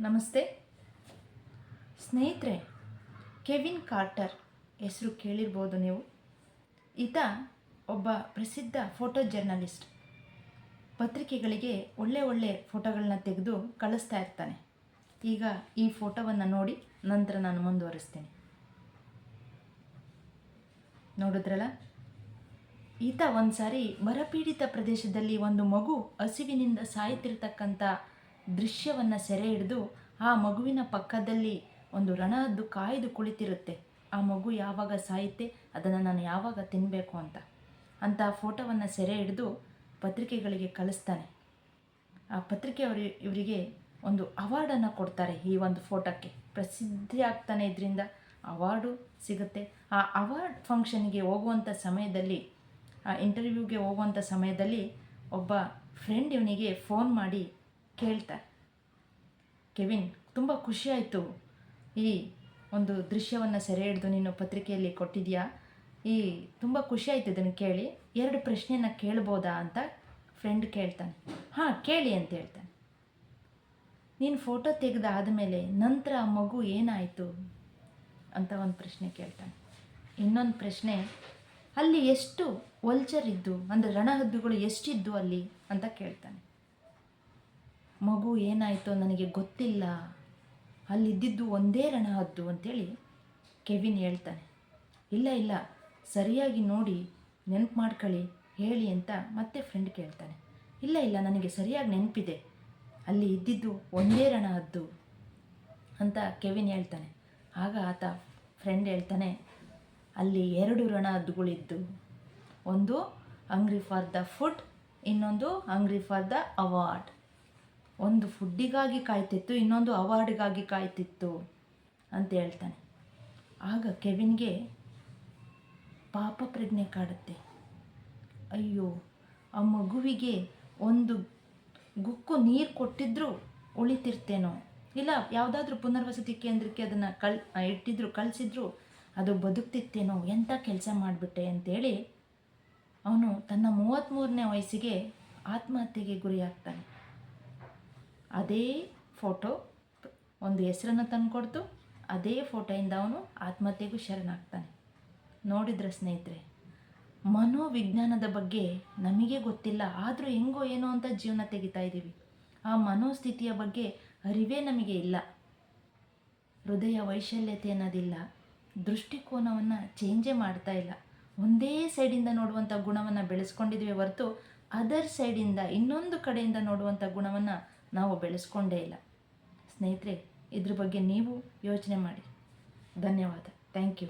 ನಮಸ್ತೆ. ಸ್ನೇಹಿತರೆ, Kevin Carter ಹೆಸರು ಕೇಳಿರ್ಬೋದು ನೀವು. ಈತ ಒಬ್ಬ ಪ್ರಸಿದ್ಧ ಫೋಟೋ ಜರ್ನಲಿಸ್ಟ್. ಪತ್ರಿಕೆಗಳಿಗೆ ಒಳ್ಳೆ ಒಳ್ಳೆ ಫೋಟೋಗಳನ್ನ ತೆಗೆದು ಕಳಿಸ್ತಾ ಇರ್ತಾನೆ. ಈಗ ಈ ಫೋಟೋವನ್ನು ನೋಡಿ ನಂತರ ನಾನು ಮುಂದುವರಿಸ್ತೇನೆ. ನೋಡಿದ್ರಲ್ಲ? ಈತ ಒಂದು ಸಾರಿ ಬರಪೀಡಿತ ಪ್ರದೇಶದಲ್ಲಿ ಒಂದು ಮಗು ಹಸಿವಿನಿಂದ ಸಾಯ್ತಿರ್ತಕ್ಕಂಥ ದೃಶ್ಯವನ್ನು ಸೆರೆ ಹಿಡಿದು ಆ ಮಗುವಿನ ಪಕ್ಕದಲ್ಲಿ ಒಂದು ರಣದ್ದು ಕಾಯ್ದು ಕುಳಿತಿರುತ್ತೆ. ಆ ಮಗು ಯಾವಾಗ ಸಾಯುತ್ತೆ, ಅದನ್ನು ನಾನು ಯಾವಾಗ ತಿನ್ನಬೇಕು ಅಂತ. ಅಂತ ಫೋಟೋವನ್ನು ಸೆರೆ ಹಿಡಿದು ಪತ್ರಿಕೆಗಳಿಗೆ ಕಳಿಸ್ತಾನೆ. ಆ ಪತ್ರಿಕೆಯವರು ಇವರಿಗೆ ಒಂದು ಅವಾರ್ಡನ್ನು ಕೊಡ್ತಾರೆ ಈ ಒಂದು ಫೋಟೋಕ್ಕೆ. ಪ್ರಸಿದ್ಧಿ ಆಗ್ತಾನೆ ಇದರಿಂದ ಅವಾರ್ಡು ಸಿಗುತ್ತೆ. ಆ ಅವಾರ್ಡ್ ಫಂಕ್ಷನ್ಗೆ ಹೋಗುವಂಥ ಸಮಯದಲ್ಲಿ, ಆ ಇಂಟರ್ವ್ಯೂಗೆ ಹೋಗುವಂಥ ಸಮಯದಲ್ಲಿ ಒಬ್ಬ ಫ್ರೆಂಡ್ ಇವನಿಗೆ ಫೋನ್ ಮಾಡಿ ಕೇಳ್ತಾರೆ ಕೆವಿನ್, ತುಂಬ ಖುಷಿಯಾಯಿತು ಈ ಒಂದು ದೃಶ್ಯವನ್ನು ಸೆರೆ ಹಿಡಿದು ನೀನು ಪತ್ರಿಕೆಯಲ್ಲಿ ಕೊಟ್ಟಿದ್ಯಾ? ಈ ತುಂಬ ಖುಷಿಯಾಯಿತು ಇದನ್ನು ಕೇಳಿ. ಎರಡು ಪ್ರಶ್ನೆಯನ್ನು ಕೇಳ್ಬೋದಾ ಅಂತ ಫ್ರೆಂಡ್ ಕೇಳ್ತಾನೆ. ಹಾಂ, ಕೇಳಿ ಅಂತ ಹೇಳ್ತಾನೆ. ನೀನು ಫೋಟೋ ತೆಗೆದಾದಮೇಲೆ ನಂತರ ಆ ಮಗು ಏನಾಯಿತು ಅಂತ ಒಂದು ಪ್ರಶ್ನೆ ಕೇಳ್ತಾನೆ. ಇನ್ನೊಂದು ಪ್ರಶ್ನೆ, ಅಲ್ಲಿ ಎಷ್ಟು ವಲ್ಚರ್ ಇದ್ದು, ಅಂದರೆ ರಣಹದ್ದುಗಳು ಎಷ್ಟಿದ್ದು ಅಲ್ಲಿ ಅಂತ ಕೇಳ್ತಾನೆ. ಮಗು ಏನಾಯಿತೋ ನನಗೆ ಗೊತ್ತಿಲ್ಲ. ಅಲ್ಲಿದ್ದಿದ್ದು ಒಂದೇ ರಣ ಹದ್ದು ಅಂತೇಳಿ ಕೆವಿನ್ ಹೇಳ್ತಾನೆ. ಇಲ್ಲ ಇಲ್ಲ, ಸರಿಯಾಗಿ ನೋಡಿ, ನೆನಪು ಮಾಡ್ಕೊಳ್ಳಿ, ಹೇಳಿ ಅಂತ ಮತ್ತೆ ಫ್ರೆಂಡ್ ಕೇಳ್ತಾನೆ. ಇಲ್ಲ ಇಲ್ಲ, ನನಗೆ ಸರಿಯಾಗಿ ನೆನಪಿದೆ. ಅಲ್ಲಿ ಇದ್ದಿದ್ದು ಒಂದೇ ರಣ ಹದ್ದು ಅಂತ ಕೆವಿನ್ ಹೇಳ್ತಾನೆ. ಆಗ ಆತ ಫ್ರೆಂಡ್ ಹೇಳ್ತಾನೆ, ಅಲ್ಲಿ ಎರಡು ರಣ ಹದ್ದುಗಳಿದ್ದು ಒಂದು ಅಂಗ್ರಿ ಫಾರ್ ದ ಫುಡ್ ಇನ್ನೊಂದು ಅಂಗ್ರಿ ಫಾರ್ ದ ಅವಾರ್ಡ್ ಒಂದು ಫುಡ್ಡಿಗಾಗಿ ಕಾಯ್ತಿತ್ತು, ಇನ್ನೊಂದು ಅವಾರ್ಡ್ಗಾಗಿ ಕಾಯ್ತಿತ್ತು ಅಂತ ಹೇಳ್ತಾನೆ. ಆಗ ಕೆವಿನ್ಗೆ ಪಾಪ ಪ್ರಜ್ಞೆ ಕಾಡುತ್ತೆ. ಅಯ್ಯೋ, ಆ ಮಗುವಿಗೆ ಒಂದು ಗುಕ್ಕು ನೀರು ಕೊಟ್ಟಿದ್ದರೂ ಉಳಿತಿರ್ತೇನೋ? ಇಲ್ಲ, ಯಾವುದಾದ್ರೂ ಪುನರ್ವಸತಿ ಕೇಂದ್ರಕ್ಕೆ ಅದನ್ನು ಕಳ್, ಇಟ್ಟಿದ್ರು, ಕಳಿಸಿದ್ರು, ಅದು ಬದುಕ್ತಿತ್ತೇನೋ? ಎಂಥ ಕೆಲಸ ಮಾಡಿಬಿಟ್ಟೆ ಅಂತೇಳಿ ಅವನು ತನ್ನ ಮೂವತ್ತ್ಮೂರನೇ ವಯಸ್ಸಿಗೆ ಆತ್ಮಹತ್ಯೆಗೆ ಗುರಿಯಾಗ್ತಾನೆ. ಅದೇ ಫೋಟೋ ಒಂದು ಹೆಸರನ್ನು ತಂದುಕೊಡ್ತು. ಅದೇ ಫೋಟೋಯಿಂದ ಅವನು ಆತ್ಮಹತ್ಯೆಗೂ ಶರಣಾಗ್ತಾನೆ. ನೋಡಿದ್ರ ಸ್ನೇಹಿತರೆ, ಮನೋವಿಜ್ಞಾನದ ಬಗ್ಗೆ ನಮಗೆ ಗೊತ್ತಿಲ್ಲ. ಆದರೂ ಹೆಂಗೋ ಏನೋ ಅಂತ ಜೀವನ ತೆಗಿತಾ ಇದ್ದೀವಿ. ಆ ಮನೋಸ್ಥಿತಿಯ ಬಗ್ಗೆ ಅರಿವೇ ನಮಗೆ ಇಲ್ಲ. ಹೃದಯ ವೈಶಲ್ಯತೆ ಅನ್ನೋದಿಲ್ಲ. ದೃಷ್ಟಿಕೋನವನ್ನು ಚೇಂಜೇ ಮಾಡ್ತಾ ಇಲ್ಲ. ಒಂದೇ ಸೈಡಿಂದ ನೋಡುವಂಥ ಗುಣವನ್ನು ಬೆಳೆಸ್ಕೊಂಡಿದ್ವಿ ಹೊರತು ಅದರ್ ಸೈಡಿಂದ ಇನ್ನೊಂದು ಕಡೆಯಿಂದ ನೋಡುವಂಥ ಗುಣವನ್ನು ನಾವು ಬೆಳೆಸ್ಕೊಂಡೇ ಇಲ್ಲ. ಸ್ನೇಹಿತರೆ ಇದ್ರ ಬಗ್ಗೆ ನೀವು ಯೋಚನೆ ಮಾಡಿ. ಧನ್ಯವಾದ. Thank you